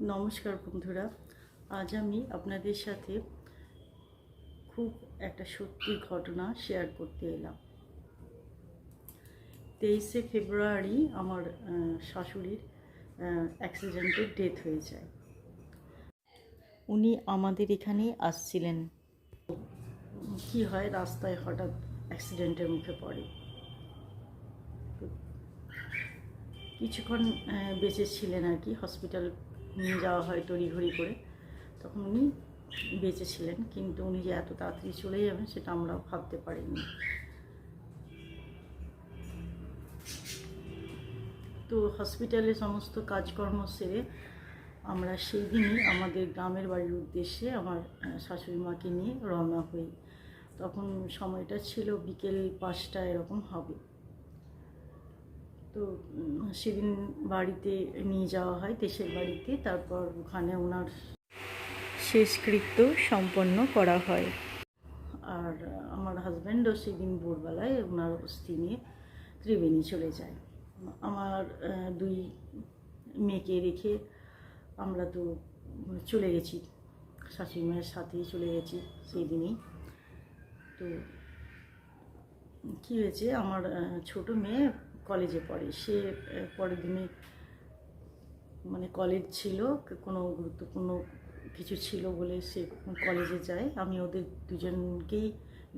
নমস্কার বন্ধুরা, আজ আমি আপনাদের সাথে খুব একটা সত্যি ঘটনা শেয়ার করতে এলাম। তেইশে ফেব্রুয়ারি আমার শাশুড়ির অ্যাক্সিডেন্টে ডেথ হয়ে যায়। উনি আমাদের এখানে আসছিলেন। কি হয় রাস্তায় হঠাৎ অ্যাক্সিডেন্টের মুখে পড়ে। কিছুক্ষণ বেঁচে ছিলেন আর কি হসপিটাল নিয়ে যাওয়া হয় তড়িঘড়ি করে। তখন উনি বেঁচে ছিলেন, কিন্তু উনি যে এত তাড়াতাড়ি চলে যাবেন সেটা আমরা ভাবতে পারিনি। তো হসপিটালে সমস্ত কাজকর্ম সেরে আমরা সেই দিনই আমাদের গ্রামের বাড়ির উদ্দেশ্যে আমার শাশুড়ি মাকে নিয়ে রওনা হই। তখন সময়টা ছিল বিকেল পাঁচটা এরকম হবে। তো সেদিন বাড়িতে নিয়ে যাওয়া হয়, দেশের বাড়িতে। তারপর ওখানে ওনার শেষকৃত্য সম্পন্ন করা হয়। আর আমার হাজব্যান্ডও সেদিন ভোরবেলায় ওনার অস্থি নিয়ে ত্রিবেণী চলে যায়। আমার দুই মেয়েকে রেখে আমরা তো চলে গেছি। শাশুড়ি মায়ের সাথেই চলে গেছি সেই দিনেই তো, কী হয়েছে? আমার ছোট মেয়ে কলেজে পড়ে। সে পরের দিনে মানে কলেজ ছিল, কোনো গুরুত্বপূর্ণ কিছু ছিল বলে সে কলেজে যায়। আমি ওদের দুজনকেই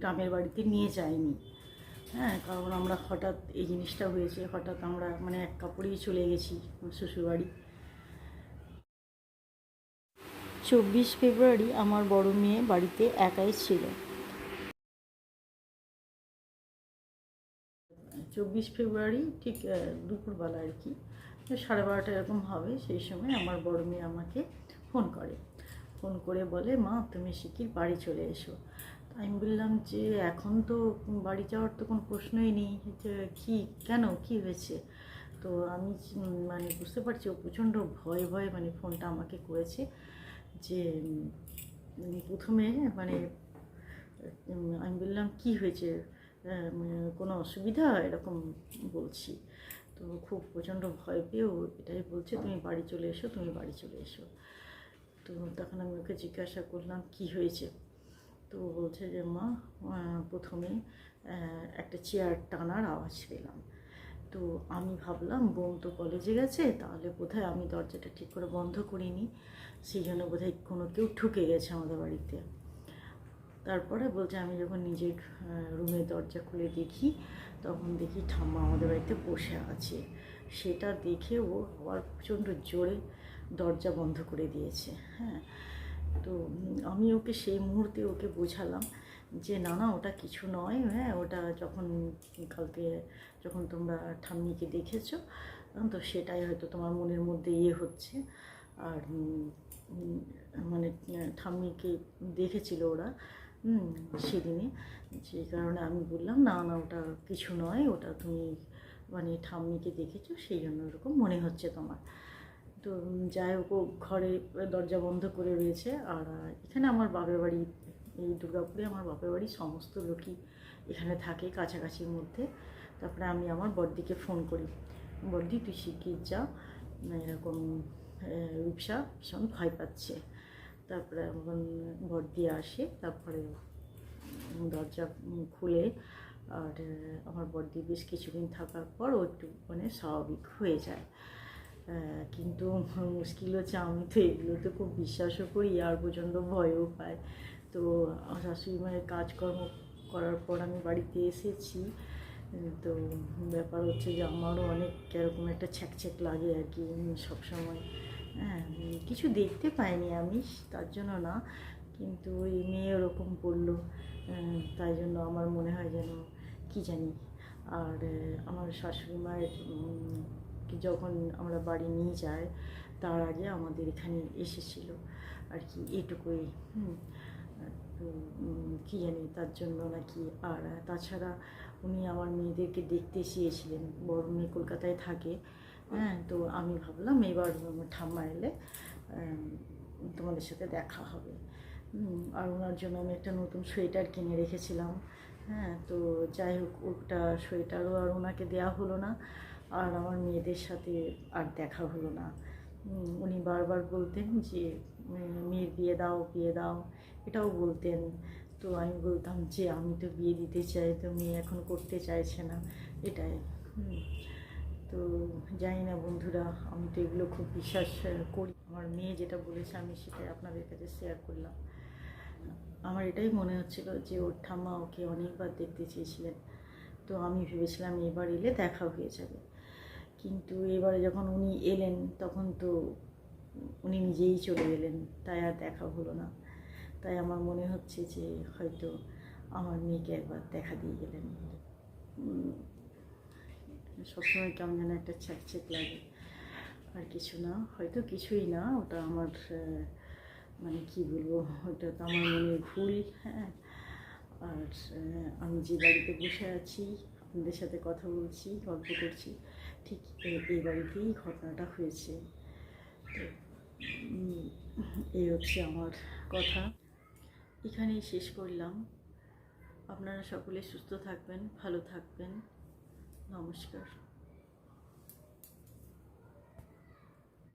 গ্রামের বাড়িতে নিয়ে যাইনি। হ্যাঁ কারণ আমরা হঠাৎ এই জিনিসটা হয়েছে, হঠাৎ আমরা মানে এক কাপড়েই চলে গেছি শ্বশুরবাড়ি। চব্বিশ ফেব্রুয়ারি আমার বড় মেয়ে বাড়িতে একাই ছিল। চব্বিশ ফেব্রুয়ারি ঠিক দুপুরবেলা আর কি। সাড়ে বারোটা এরকম হবে, সেই সময় আমার বড় মেয়ে আমাকে ফোন করে। ফোন করে বলে, মা, তুমি শিকির বাড়ি চলে এসো। আমি বললাম যে, এখন তো বাড়ি যাওয়ার তো কোনো প্রশ্নই নেই। যে, কী, কেন, কী হয়েছে? তো আমি মানে বুঝতে পারছি, ও প্রচণ্ড ভয়ে ভয়ে মানে ফোনটা আমাকে করেছে যে প্রথমে মানে আমি বললাম, কি হয়েছে? কোনো অসুবিধা এরকম বলছি। তো খুব প্রচণ্ড ভয় পেয়েও এটাই বলছে, তুমি বাড়ি চলে এসো, তুমি বাড়ি চলে এসো। তো তখন আমি ওকে জিজ্ঞাসা করলাম, কি হয়েছে? তো বলছে যে, মা প্রথমে একটা চেয়ার টানার আওয়াজ পেলাম। তো আমি ভাবলাম, বোন তো কলেজে গেছে, তাহলে বোধহয় আমি দরজাটা ঠিক করে বন্ধ করিনি। সেই জন্য বোধহয় কোনো কেউ ঢুকে গেছে আমাদের বাড়িতে। তারপরে বলছে, আমি যখন নিজের রুমের দরজা খুলে দেখি, তখন দেখি ঠাম্মা আমাদের বাড়িতে বসে আছে। সেটা দেখে ও আবার প্রচণ্ড জোরে দরজা বন্ধ করে দিয়েছে হ্যাঁ। তো আমি ওকে সেই মুহূর্তে ওকে বোঝালাম যে, না না, ওটা কিছু নয় হ্যাঁ ওটা যখন কালকে যখন তোমরা ঠাম্মিকে দেখেছ তো সেটাই হয়তো তোমার মনের মধ্যে ইয়ে হচ্ছে। আর মানে ঠাম্মিকে দেখেছিল ওরা। হুম, সেদিনে যে কারণে আমি বললাম না না ওটা কিছু নয় ওটা তুমি মানে ঠাম্মিকে দেখেছ সেই জন্য ওরকম মনে হচ্ছে তোমার। তো যাই হোক ঘরে দরজা বন্ধ করে রয়েছে। আর এখানে আমার বাপের বাড়ি এই দুর্গাপুরে আমার বাপের বাড়ি সমস্ত লোকই এখানে থাকে কাছাকাছির মধ্যে। তারপরে আমি আমার বড়দিকে ফোন করি। বড়দি তুই শিগগির যা। এরকম আহ, রূপসা ভীষণ ভয় পাচ্ছে। তারপরে আমার দিয়ে আসে, তারপরে দরজা খুলে, আর আমার বড়দি বেশ কিছুদিন থাকার পর ও একটু মানে স্বাভাবিক হয়ে যায়। কিন্তু মুশকিল হচ্ছে, আমি তো এগুলোতে খুব বিশ্বাসও করি, আর প্রচণ্ড ভয়ও পাই। তো শাশুড়ি মায়ের কাজকর্ম করার পর আমি বাড়িতে এসেছি। তো ব্যাপার হচ্ছে যে আমারও অনেক এরকম একটা ছ্যাকছ্যাক লাগে আর কি, সবসময়। হ্যাঁ কিছু দেখতে পাইনি আমি, তার জন্য না। কিন্তু ওই মেয়ে ওরকম পড়ল তাই জন্য আমার মনে হয় যেন কি জানি। আর আমার শাশুড়ি মায়ের যখন আমরা বাড়ি নিয়ে যাই, তার আগে আমাদের এখানে এসেছিল আর কি, এটুকুই কি জানি তার জন্য নাকি। আর, তাছাড়া উনি আমার মেয়েদেরকে দেখতে চেয়েছিলেন, বড় মেয়ে কলকাতায় থাকে। হ্যাঁ তো আমি ভাবলাম এবার ঠাম্মা এলে তোমাদের সাথে দেখা হবে। আর ওনার জন্য আমি একটা নতুন সোয়েটার কিনে রেখেছিলাম। হ্যাঁ তো যাই হোক, ওটা সোয়েটারও আর ওনাকে দেওয়া হলো না, আর আমার মেয়েদের সাথে আর দেখা হলো না। উনি বারবার বলতেন যে মেয়ের বিয়ে দাও বিয়ে দাও। এটাও বলতেন। তো আমি বলতাম যে, আমি তো বিয়ে দিতে চাই, তো মেয়ে এখন করতে চাইছে না। এটাই। তো জানি না বন্ধুরা, আমি তো এগুলো খুব বিশ্বাস করি। আমার মেয়ে যেটা বলেছে আমি সেটাই আপনাদের কাছে শেয়ার করলাম। আমার এটাই মনে হচ্ছিল যে ওর ঠাম্মা ওকে অনেকবার দেখতে চেয়েছিলেন। তো আমি ভেবেছিলাম এবার এলে দেখা হয়ে যাবে। কিন্তু এবারে যখন উনি এলেন, তখন তো উনি নিজেই চলে গেলেন তাই আর দেখা হলো না। তাই আমার মনে হচ্ছে যে হয়তো আমার মেয়েকে একবার দেখা দিয়ে গেলেন। সবসময় কেমন যেন একটা ছ্যাকছ্যাক লাগে। আর কিছু না, হয়তো কিছুই না, ওটা আমার মানে কি বলব, ওটা তো আমার মনে ভুল হ্যাঁ। আর আমি যে বাড়িতে বসে আছি, আপনাদের সাথে কথা বলছি, গল্প করছি, ঠিক এই বাড়িতেই ঘটনাটা হয়েছে। তো এই হচ্ছে আমার কথা। এখানেই শেষ করলাম। আপনারা সকলে সুস্থ থাকবেন, ভালো থাকবেন। নমস্কার